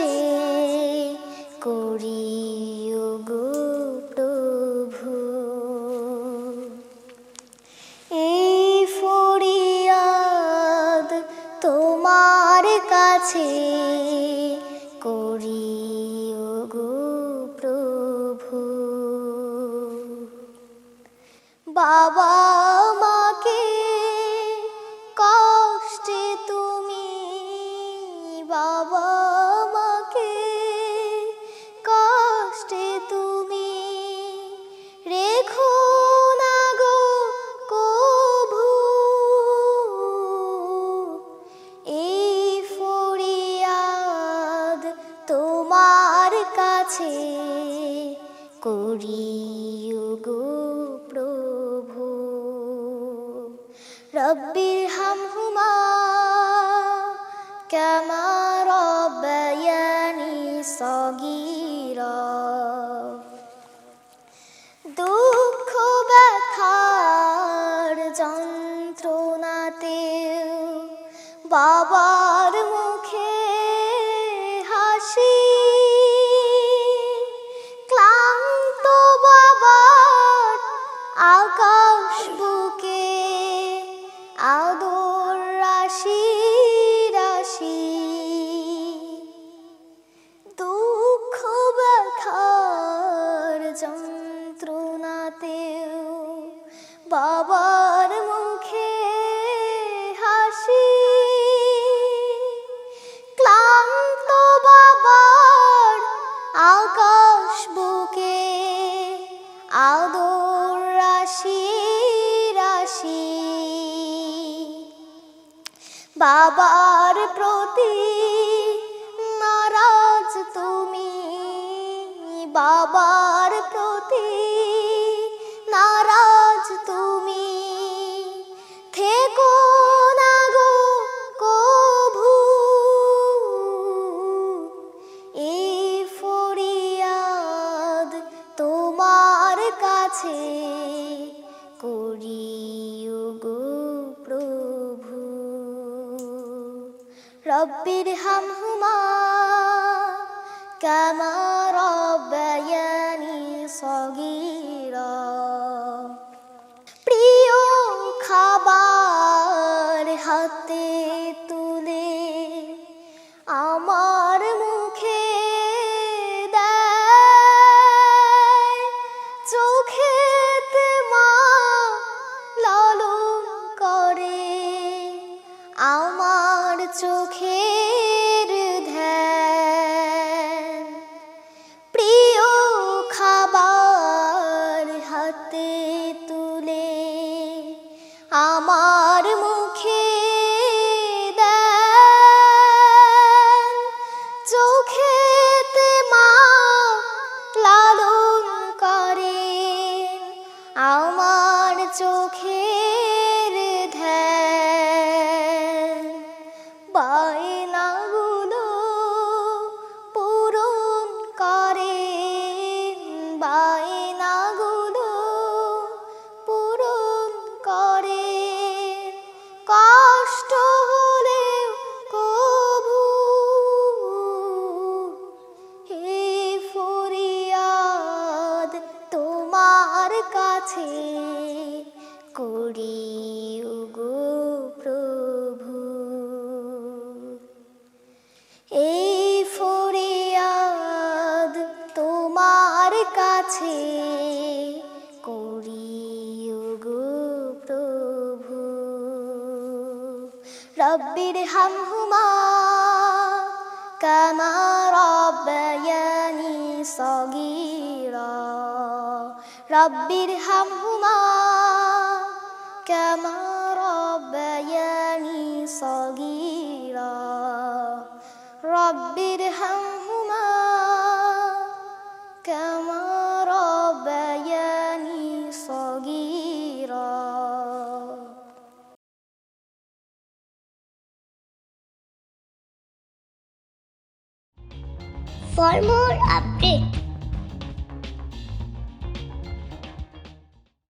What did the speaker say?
কাছে করি গো প্রভু। এই ফরিয়াদ তোমার কাছে করি গো প্রভু। বাবা করি গো প্রভু। রব্বির হামহুমা কামা রব্বায়ানি সগীরা। দুঃখ ব্যথার যন্ত্রণাতে বাবার রাশি রাশি। দুঃখ ব্যথার যন্ত্রণাতেও বাবার বাবার প্রতি নারাজ তুমি। বাবার প্রতি নারাজ তুমি। থেকো না গো কভু। এই ফরিয়াদ তোমার কাছে করি। রব্বির হামহুমা, কামা রব্বায়ানি সগীরা। প্রিয় খাবার হাতে তুলে আমার মুখে চোখেতে মা আমার চোখের আমার মুখে চোখেতে মা লালন করে আমার চোখের ধ্যান। বায়নাগুলো কাছে করি গো প্রভু। এই ফরিয়াদ তোমার কাছে। করি গো প্রভু। রব্বির হামহুমা, কামা রব্বায়ানি সগীরা রব্বির হামহুমা কামা রব্বায়ানি সগীরা। রব্বির হামহুমা কামা রব্বায়ানি সগীরা। For more updates,